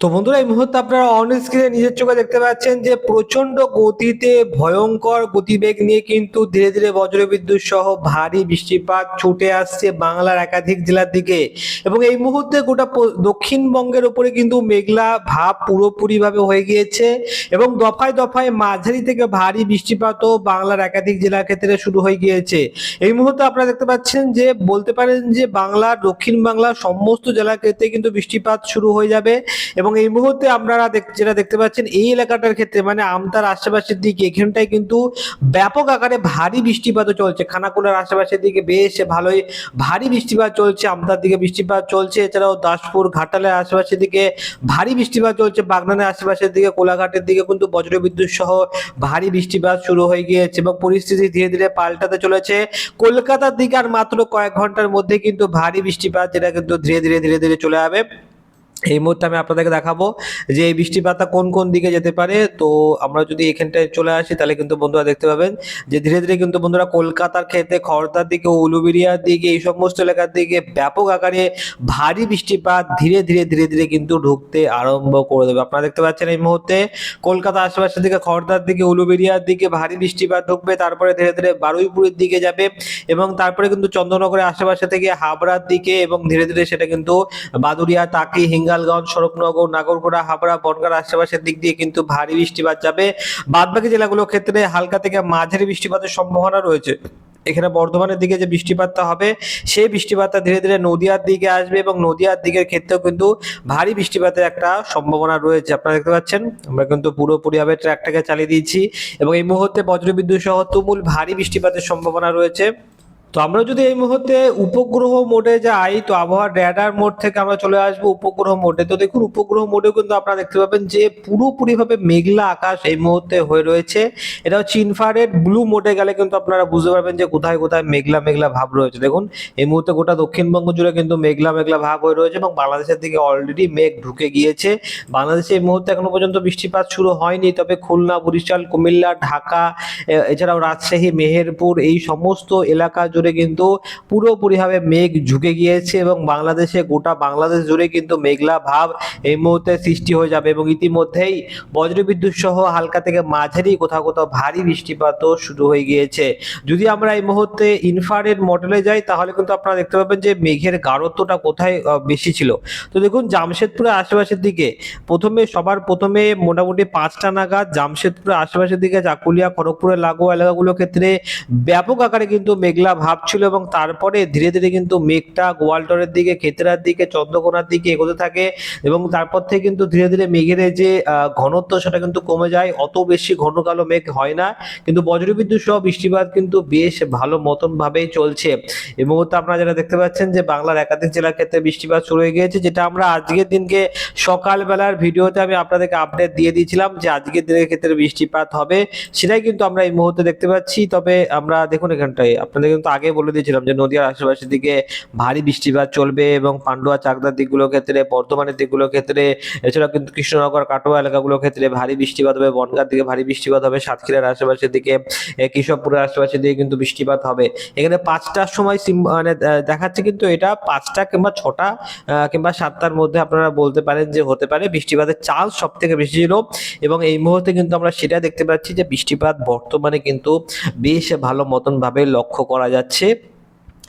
তো বন্ধুরা, এই মুহূর্তে আপনারা অন স্ক্রিনে নিজের চোখে দেখতে পাচ্ছেন যে প্রচণ্ড গতিতে ভয়ঙ্কর গতিবেগ নিয়ে কিন্তু ধীরে ধীরে বজ্রবিদ্যুৎ সহ ভারী বৃষ্টিপাত ছুটে আসছে বাংলার একাধিক জেলার দিকে। এবং এই মুহূর্তে গোটা দক্ষিণবঙ্গের উপরে কিন্তু মেঘলা ভাব পুরোপুরিভাবে হয়ে গিয়েছে এবং দফায় দফায় মাঝারি থেকে ভারী বৃষ্টিপাতও বাংলার একাধিক জেলার ক্ষেত্রে শুরু হয়ে গিয়েছে। এই মুহূর্তে আপনারা দেখতে পাচ্ছেন যে, বলতে পারেন যে বাংলার দক্ষিণ বাংলার সমস্ত জেলার ক্ষেত্রে কিন্তু বৃষ্টিপাত শুরু হয়ে যাবে এবং এই মুহূর্তে আপনারা যেটা দেখতে পাচ্ছেন, এই এলাকাটার ক্ষেত্রে মানে আমতার আশেপাশের দিকে, এখানটায় কিন্তু ব্যাপক আকারে ভারী বৃষ্টিপাতও চলছে। খানাকুলার আশেপাশের দিকে বেশ ভালোই ভারী বৃষ্টিপাত চলছে, আমতার দিকে বৃষ্টিপাত চলছে। এছাড়াও দাসপুর, ঘাটালের আশেপাশের দিকে ভারী বৃষ্টিপাত চলছে। বাগনানের আশেপাশের দিকে, কোলাঘাটের দিকে কিন্তু বজ্রবিদ্যুৎ সহ ভারী বৃষ্টিপাত শুরু হয়ে গিয়েছে এবং পরিস্থিতি ধীরে ধীরে পাল্টাতে চলেছে। কলকাতার দিকে আর মাত্র কয়েক ঘণ্টার মধ্যে কিন্তু ভারী বৃষ্টিপাত, যেটা কিন্তু ধীরে ধীরে ধীরে ধীরে চলে যাবে। এই মুহূর্তে আমি আপনাদেরকে দেখাবো যে এই বৃষ্টিপাতটা কোন কোন দিকে যেতে পারে। তো আমরা যদি এখানটায় চলে আসি, তাহলে কিন্তু বন্ধুরা দেখতে পাবেন যে ধীরে ধীরে কিন্তু বন্ধুরা কলকাতার ক্ষেত্রে খড়দার দিকে, উলুবেরিয়ার দিকে, এই সমস্ত এলাকার দিকে ব্যাপক আকারে ভারী বৃষ্টিপাত ধীরে ধীরে ধীরে ধীরে কিন্তু ঢুকতে আরম্ভ করে দেবে। আপনারা দেখতে পাচ্ছেন এই মুহূর্তে কলকাতা আশেপাশের দিকে খড়দার দিকে, উলুবেরিয়ার দিকে ভারী বৃষ্টিপাত ঢুকবে, তারপরে ধীরে ধীরে বারুইপুরের দিকে যাবে এবং তারপরে কিন্তু চন্দ্রনগরের আশেপাশে থেকে হাবড়ার দিকে এবং ধীরে ধীরে সেটা কিন্তু বাদুরিয়া টাকি হিঙ্গালগঞ্জ শরৎনগর নাগরকোড়া হাবড়া বনগার আশেপাশের দিক দিয়ে কিন্তু ভারী বৃষ্টিপাত যাবে। বাদবাকি জেলাগুলোর ক্ষেত্রে হালকা থেকে মাঝারি বৃষ্টিপাতের সম্ভাবনা রয়েছে। এখানে বর্ধমানের দিকে যে বৃষ্টিপাতটা হবে, সেই বৃষ্টিপাতটা ধীরে ধীরে নদিয়ার দিকে আসবে এবং নদিয়ার দিকের ক্ষেত্রেও কিন্তু ভারী বৃষ্টিপাতের একটা সম্ভাবনা রয়েছে। আপনারা দেখতে পাচ্ছেন, আমরা কিন্তু পুরোপুরিভাবে ট্র্যাকটাকে চালিয়ে দিয়েছি এবং এই মুহূর্তে বজ্রবিদ্যুৎ সহ তুমুল ভারী বৃষ্টিপাতের সম্ভাবনা রয়েছে। তো আমরা যদি এই মুহূর্তে উপগ্রহ মোডে যাই, তো আবহাওয়ার র্যাডার মোড থেকে আমরা চলে আসব উপগ্রহ মোডে। তো দেখুন, উপগ্রহ মোডেও কিন্তু আপনারা দেখতে পাবেন যে পুরোপুরিভাবে মেঘলা আকাশ এই মুহূর্তে হয়ে রয়েছে। এটা হচ্ছে ইনফ্রারেড ব্লু মোডে গেলে কিন্তু আপনারা বুঝতে পারবেন যে কোথায় কোথায় মেঘলা মেঘলা ভাব রয়েছে। দেখুন, এই মুহূর্তে গোটা দক্ষিণবঙ্গ জুড়ে কিন্তু মেঘলা মেঘলা ভাব হয়ে রয়েছে এবং বাংলাদেশের দিকে অলরেডি মেঘ ঢুকে গিয়েছে। বাংলাদেশে এই মুহূর্তে এখনও পর্যন্ত বৃষ্টিপাত শুরু হয়নি, তবে খুলনা, বরিশাল, কুমিল্লা, ঢাকা এছাড়াও রাজশাহী, মেহেরপুর, এই সমস্ত এলাকা জুড়ে কিন্তু পুরোপুরিভাবে মেঘ ঝুঁকে গিয়েছে এবং বাংলাদেশে গোটা বাংলাদেশ জুড়ে কিন্তু মেঘলা ভাব এই মুহূর্তে সৃষ্টি হয়ে যাবে এবং ইতিমধ্যেই বজ্রবিদ্যুৎ সহ হালকা থেকে মাঝারি কোথাও কোথাও ভারী বৃষ্টিপাতও শুরু হয়ে গিয়েছে। যদি আমরা এই মুহূর্তে ইনফ্রারেড মডেলে যাই, তাহলে কিন্তু আপনারা দেখতে পাবেন যে মেঘের গাঢ়ত্বটা কোথায় বেশি ছিল। তো দেখুন, জামশেদপুরের আশেপাশের দিকে প্রথমে, সবার প্রথমে মোটামুটি পাঁচটা নাগাদ জামশেদপুরের আশেপাশের দিকে চাকুলিয়া খড়গপুরের লাগোয়া এলাকাগুলোর ক্ষেত্রে ব্যাপক আকারে কিন্তু মেঘলা ভাব ছিল এবং তারপরে ধীরে ধীরে কিন্তু মেঘটা গোয়ালটরের দিকে, ক্ষেত্রার দিকে, চন্দ্রকোনার দিকে এগোতে থাকে এবং তারপর থেকে কিন্তু ধীরে ধীরে মেঘের যে ঘনত্ব সেটা কিন্তু কমে যায়। অত বেশি ঘন কালো মেঘ হয় না। কিন্তু বজ্রবিদ্যুৎ সহ বৃষ্টিপাত কিন্তু বেশ ভালো মতন ভাবেই চলছে। এই মুহূর্তে আপনারা যেটা দেখতে পাচ্ছেন যে, বাংলার একাধিক জেলার ক্ষেত্রে বৃষ্টিপাত শুরু হয়ে গিয়েছে, যেটা আমরা আজকের দিনকে সকালবেলার ভিডিওতে আমি আপনাদেরকে আপডেট দিয়ে দিয়েছিলাম যে, আজকের দিনের ক্ষেত্রে বৃষ্টিপাত হবে সেটাই কিন্তু আমরা এই মুহূর্তে দেখতে পাচ্ছি। তবে আমরা দেখুন এখানটায়, আপনাদের কিন্তু আগে বলে দিয়েছিলাম যে নদীয়ার আশেপাশের দিকে ভারী বৃষ্টিপাত চলবে এবং পান্ডুয়া চাকদার দিকগুলোর ক্ষেত্রে, বর্ধমানের দিকগুলোর ক্ষেত্রে এছাড়া কিন্তু কৃষ্ণনগর, কাটোয়া এলাকাগুলোর ক্ষেত্রে ভারী বৃষ্টিপাত হবে, বনগার দিকে ভারী বৃষ্টিপাত হবে, সাতক্ষীরার আশেপাশের দিকে কৃষকপুরের আশেপাশের দিকে কিন্তু বৃষ্টিপাত হবে। এখানে পাঁচটার সময় সিম- মানে দেখাচ্ছে কিন্তু এটা পাঁচটা কিংবা ছটা কিংবা সাতটার মধ্যে আপনারা বলতে পারেন যে হতে পারে। বৃষ্টিপাতের চান্স সব থেকে বেশি ছিল এবং এই মুহূর্তে কিন্তু আমরা সেটা দেখতে পাচ্ছি যে বৃষ্টিপাত বর্তমানে কিন্তু বেশ ভালো মতন ভাবে লক্ষ্য করা যাচ্ছে। যাচ্ছে।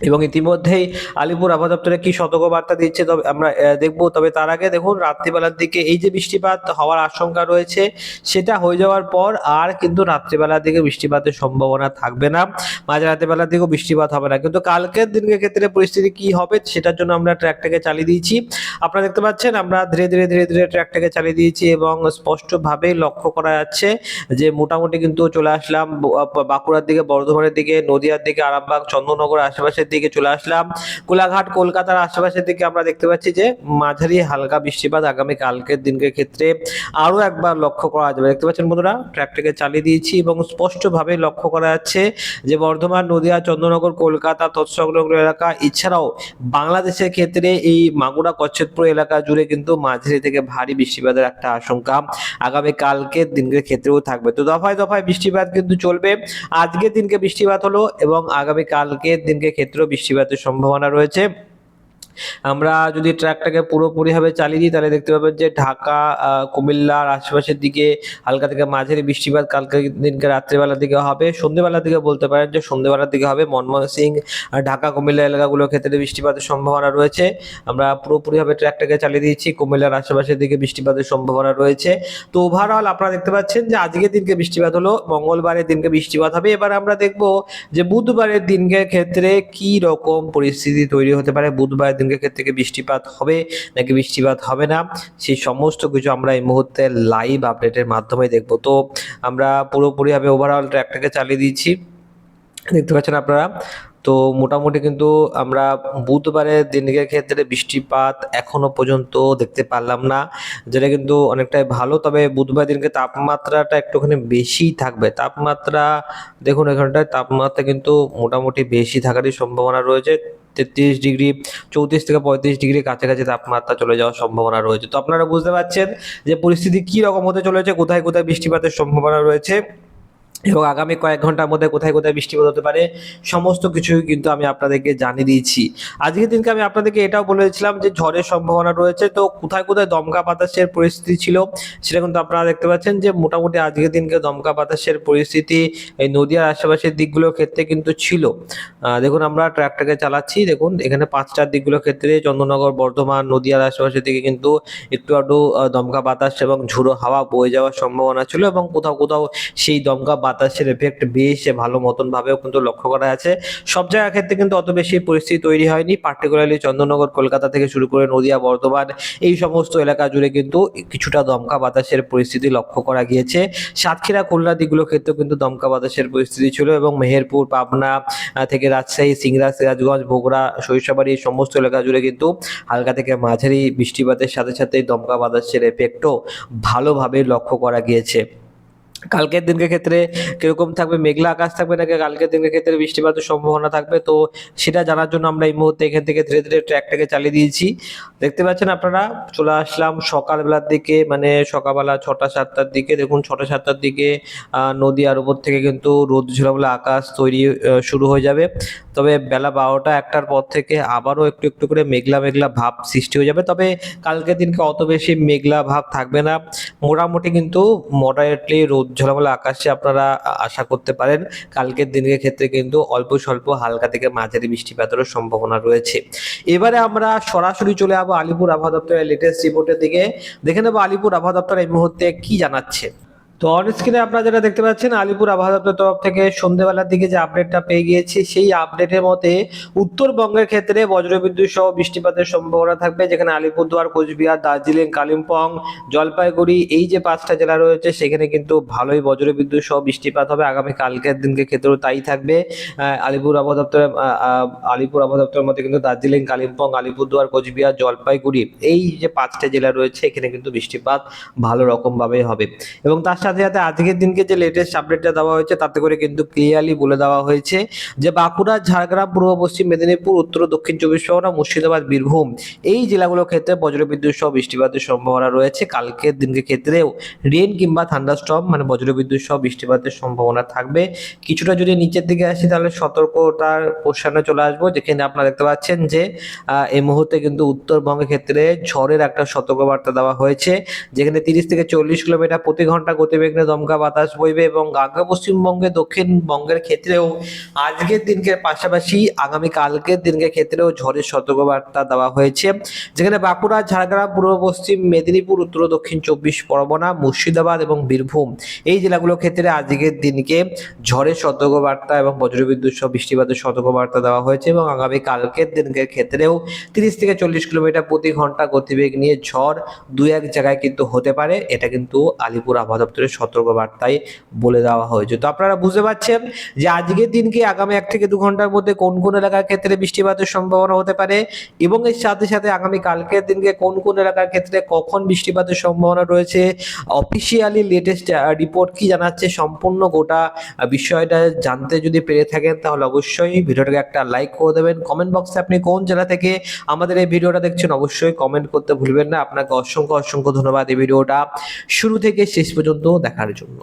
এবং ইতিমধ্যেই আলিপুর আবহাওয়া দপ্তরে কি সতর্কবার্তা দিচ্ছে তবে আমরা দেখব। তবে তার আগে দেখুন, রাত্রিবেলার দিকে এই যে বৃষ্টিপাত হওয়ার আশঙ্কা রয়েছে, সেটা হয়ে যাওয়ার পর আর কিন্তু রাত্রিবেলার দিকে বৃষ্টিপাতের সম্ভাবনা থাকবে না। মাঝরাতে বেলার দিকেও বৃষ্টিপাত হবে না। কিন্তু কালকের দিনের ক্ষেত্রে পরিস্থিতি কি হবে, সেটার জন্য আমরা ট্র্যাকটাকে চালিয়ে দিয়েছি। আপনারা দেখতে পাচ্ছেন, আমরা ধীরে ধীরে ধীরে ধীরে ট্র্যাকটাকে চালিয়ে দিয়েছি এবং স্পষ্টভাবে লক্ষ্য করা যাচ্ছে যে মোটামুটি কিন্তু চলে আসলাম বাঁকুড়ার দিকে, বর্ধমানের দিকে, নদিয়ার দিকে, আরামবাগ চন্দ্রনগর আশেপাশের দিকে চলে আসলাম। কোলাঘাট, কলকাতার আশেপাশের দিকে আমরা দেখতে পাচ্ছি যে মাঝারি হালকা বৃষ্টিপাত আগামী কালকের দিনকে ক্ষেত্রে আরও একবার লক্ষ্য করা যাবে। দেখতে পাচ্ছেন বন্ধুরা, ট্র্যাকটাকে চালিয়ে দিয়েছি এবং স্পষ্টভাবে লক্ষ্য করা যাচ্ছে যে বর্ধমান, নদিয়া, চন্দ্রনগর, কলকাতা, তৎসংলগ্ন এলাকা, এছাড়াও বাংলাদেশের ক্ষেত্রে এই মাগুরা কচ্ছেদপুর এলাকা জুড়ে কিন্তু মাঝারি থেকে ভারী বৃষ্টিপাতের একটা আশঙ্কা আগামী কালকের দিনের ক্ষেত্রেও থাকবে। তো দফায় দফায় বৃষ্টিপাত কিন্তু চলবে। আজকের দিনকে বৃষ্টিপাত হলো এবং আগামী কালকের দিনকে ক্ষেত্রেও বৃষ্টিপাতের সম্ভাবনা রয়েছে। আমরা যদি ট্র্যাকটাকে পুরোপুরিভাবে চালিয়ে দিই, তাহলে দেখতে পাবেন যে ঢাকা কুমিল্লার আশেপাশের দিকে হালকা থেকে মাঝারি বৃষ্টিপাত কালকে দিনকে রাত্রিবেলার দিকে হবে। সন্ধ্যেবেলার দিকে বলতে পারেন যে সন্ধ্যেবেলার দিকে হবে। মনমোহন সিং ঢাকা, কুমিল্লা এলাকাগুলোর ক্ষেত্রে বৃষ্টিপাতের সম্ভাবনা রয়েছে। আমরা পুরোপুরিভাবে ট্র্যাকটাকে চালিয়ে দিয়েছি। কুমিল্লার আশেপাশের দিকে বৃষ্টিপাতের সম্ভাবনা রয়েছে। তো ওভারঅল আপনারা দেখতে পাচ্ছেন যে আজকের দিনকে বৃষ্টিপাত হলো, মঙ্গলবারের দিনকে বৃষ্টিপাত হবে। এবার আমরা দেখব যে বুধবারের দিনকে ক্ষেত্রে কি রকম পরিস্থিতি তৈরি হতে পারে। বুধবারের দিনকে ক্ষেত্রে কি বৃষ্টিপাত হবে নাকি বৃষ্টিপাত হবে না? সেই সমস্ত কিছু আমরা এই মুহূর্তে লাইভ আপডেটের মাধ্যমে দেখব। তো আমরা পুরোপুরিভাবে ওভারঅল ট্র্যাকটাকে চালিয়ে দিয়েছি দেখতে পাচ্ছেন আপনারা? তো মোটামুটি কিন্তু আমরা বুধবারের দিনের ক্ষেত্রে বৃষ্টিপাত এখনও পর্যন্ত দেখতে পারলাম না, যেটা কিন্তু অনেকটাই ভালো। তবে বুধবার দিনকে তাপমাত্রাটা একটুখানি বেশি থাকবে। তাপমাত্রা, দেখুন এখানটায় তাপমাত্রা কিন্তু মোটামুটি বেশি থাকারই সম্ভাবনা রয়েছে। তেত্রিশ ডিগ্রি, চৌত্রিশ থেকে পঁয়ত্রিশ ডিগ্রি কাছাকাছি তাপমাত্রা চলে যাওয়ার সম্ভাবনা রয়েছে। তো আপনারা বুঝতে পারছেন যে পরিস্থিতি কী রকম হতে চলেছে, কোথায় কোথায় বৃষ্টিপাতের সম্ভাবনা রয়েছে? এবং আগামী কয়েক ঘণ্টার মধ্যে কোথায় কোথায় বৃষ্টিপাত হতে পারে, সমস্ত কিছুই কিন্তু আমি আপনাদেরকে জানিয়ে দিয়েছি। আজকের দিনকে আমি আপনাদেরকে এটাও বলেছিলাম যে ঝড়ের সম্ভাবনা রয়েছে, তো কোথায় কোথায় দমকা বাতাসের পরিস্থিতি ছিল সেটা কিন্তু আপনারা দেখতে পাচ্ছেন যে মোটামুটি আজকের দিনকে দমকা বাতাসের পরিস্থিতি এই নদীয়ার আশেপাশের দিকগুলোর ক্ষেত্রে কিন্তু ছিল। দেখুন আমরা ট্র্যাকটাকে চালাচ্ছি, দেখুন এখানে পাঁচটার দিকগুলোর ক্ষেত্রে চন্দননগর বর্ধমান, নদীয়ার আশেপাশের দিকে কিন্তু একটু আধটু দমকা বাতাস এবং ঝুড়ো হাওয়া বয়ে যাওয়ার সম্ভাবনা ছিল এবং কোথাও কোথাও সেই দমকা বাতাসের এফেক্ট বেশ ভালো মতন ভাবেও কিন্তু লক্ষ্য করা আছে সব জায়গার ক্ষেত্রে কিন্তু অত বেশি পরিস্থিতি তৈরি হয়নি। পার্টিকুলারলি চন্দননগর কলকাতা থেকে শুরু করে নদিয়া, বর্ধমান, এই সমস্ত এলাকা জুড়ে কিন্তু কিছুটা দমকা বাতাসের পরিস্থিতি লক্ষ্য করা গিয়েছে। সাতক্ষীরা, খুলনা দিকগুলোর ক্ষেত্রেও কিন্তু দমকা বাতাসের পরিস্থিতি ছিল এবং মেহেরপুর, পাবনা থেকে রাজশাহী সিংড়া সিরাজগঞ্জ, বগুড়া, সরিষাবাড়ি এই সমস্ত এলাকা জুড়ে কিন্তু হালকা থেকে মাঝারি বৃষ্টিপাতের সাথে সাথে দমকা বাতাসের এফেক্টও ভালোভাবে লক্ষ্য করা গিয়েছে। কালকের দিনকে ক্ষেত্রে কীরকম থাকবে? মেঘলা আকাশ থাকবে নাকি কালকের দিনকে ক্ষেত্রে বৃষ্টিপাতের সম্ভাবনা থাকবে? তো সেটা জানার জন্য আমরা এই মুহূর্তে এখান থেকে ধীরে ধীরে ট্র্যাকটাকে চালিয়ে দিয়েছি। দেখতে পাচ্ছেন আপনারা, চলে আসলাম সকালবেলার দিকে মানে সকালবেলা ছটা, সাতটার দিকে। দেখুন, ছটা, সাতটার দিকে নদী আর উপর থেকে কিন্তু রোদ ঝোলামেলা আকাশ তৈরি শুরু হয়ে যাবে। তবে বেলা বারোটা, একটার পর থেকে আবারও একটু একটু করে মেঘলা মেঘলা ভাব সৃষ্টি হয়ে যাবে। তবে কালকের দিনকে অত বেশি মেঘলা ভাব থাকবে না। মোটামুটি কিন্তু মডারেটলি রোদ ঝলমলে আকাশে আপনারা আশা করতে পারেন। কালকের দিনের ক্ষেত্রে কিন্তু অল্প স্বল্প হালকা থেকে মাঝারি বৃষ্টিপাতেরও সম্ভাবনা রয়েছে। এবারে আমরা সরাসরি চলে যাব আলিপুর আবহাওয়া দপ্তরের লেটেস্ট রিপোর্টের দিকে। দেখে নেব আলিপুর আবহাওয়া দপ্তর এই মুহূর্তে কি জানাচ্ছে। তো অন স্ক্রিনে আপনারা যেটা দেখতে পাচ্ছেন, আলিপুর আবহাওয়া দপ্তরের তরফ থেকে সন্ধ্যেবেলার দিকে যে আপডেটটা পেয়ে গিয়েছি, সেই আপডেটের মতে উত্তরবঙ্গের ক্ষেত্রে বজ্রবিদ্যুৎ সহ বৃষ্টিপাতের সম্ভাবনা থাকবে, যেখানে আলিপুরদুয়ার, কোচবিহার, দার্জিলিং, কালিম্পং, জলপাইগুড়ি, এই যে পাঁচটা জেলা রয়েছে, সেখানে কিন্তু ভালোই বজ্রবিদ্যুৎ সহ বৃষ্টিপাত হবে। আগামী কালকের দিনকে ক্ষেত্রেও তাই থাকবে। আলিপুর আবহাওয়া দপ্তরের আলিপুর আবহাওয়া দপ্তরের মধ্যে কিন্তু দার্জিলিং, কালিম্পং, আলিপুরদুয়ার, কোচবিহার, জলপাইগুড়ি, এই যে পাঁচটা জেলা রয়েছে, এখানে কিন্তু বৃষ্টিপাত ভালো রকম ভাবে হবে। এবং তার সাথে সাথে আজকের দিনকে যে লেটেস্ট আপডেটটা দেওয়া হয়েছে, তাতে করে কিন্তু ক্লিয়ারলি বলে দেওয়া হয়েছে যে বাঁকুড়া, ঝাড়গ্রাম, পূর্ব পশ্চিম মেদিনীপুর, উত্তর দক্ষিণ চব্বিশ পরগনা, মুর্শিদাবাদ, বীরভূম এই জেলাগুলোর ক্ষেত্রে বজ্রবিদ্যুৎ সহ বৃষ্টিপাতের সম্ভাবনা রয়েছে। কালকের দিনকে ক্ষেত্রেও রেন কিংবা থান্ডারস্টর্ম মানে বজ্রবিদ্যুৎ সহ বৃষ্টিপাতের সম্ভাবনা থাকবে। কিছুটা যদি নিচের দিকে আসি, তাহলে সতর্কতার পোষণে চলে আসব। যেখানে আপনারা দেখতে পাচ্ছেন যে এই মুহূর্তে কিন্তু উত্তরবঙ্গের ক্ষেত্রে ঝড়ের একটা সতর্কবার্তা দেওয়া হয়েছে। যেখানে তিরিশ থেকে চল্লিশ কিলোমিটার প্রতি ঘণ্টা গতিবেগ দমকা বাতাস বইবে এবং আগে পশ্চিমবঙ্গে দক্ষিণবঙ্গের ক্ষেত্রেও আজকের দিনকে পাশাপাশি আগামী কালকের দিনকে ক্ষেত্রেও ঝড়ের সতর্কবার্তা দেওয়া হয়েছে। যেখানে বাঁকুড়া, ঝাড়গ্রাম, পূর্ব পশ্চিম, মেদিনীপুর, উত্তর দক্ষিণ চব্বিশ পরগনা, মুর্শিদাবাদ এবং বীরভূম এই জেলাগুলোর ক্ষেত্রে আজকের দিনকে ঝড়ের সতর্কবার্তা এবং বজ্রবিদ্যুৎ সহ বৃষ্টিপাতের সতর্কবার্তা দেওয়া হয়েছে এবং আগামী কালকের দিনকে ক্ষেত্রেও তিরিশ থেকে চল্লিশ কিলোমিটার প্রতি ঘণ্টা গতিবেগ নিয়ে ঝড় দু এক জায়গায় কিন্তু হতে পারে। এটা কিন্তু আলিপুর আবহাওয়া দপ্তরের সতর্কবার্তায় বলে দেওয়া হয়েছে। তো আপনারা বুঝতে পারছেন যে আজকের দিনকে আগামী এক থেকে দু ঘণ্টার মধ্যে কোন কোন এলাকার ক্ষেত্রে বৃষ্টিপাতের সম্ভাবনা হতে পারে এবং এর সাথে সাথে আগামী কালকের দিনকে কোন কোন এলাকার ক্ষেত্রে কখন বৃষ্টিপাতের সম্ভাবনা রয়েছে? অফিসিয়ালি লেটেস্ট রিপোর্ট কি জানাচ্ছে? সম্পূর্ণ গোটা বিষয়টা জানতে যদি পেরে থাকেন তাহলে অবশ্যই ভিডিওটাকে একটা লাইক করে দেবেন। কমেন্ট বক্সে আপনি কোন জেলা থেকে আমাদের এই ভিডিওটা দেখছেন অবশ্যই কমেন্ট করতে ভুলবেন না। আপনাকে অসংখ্য অসংখ্য ধন্যবাদ এই ভিডিওটা। শুরু থেকে শেষ পর্যন্ত দেখার জন্য।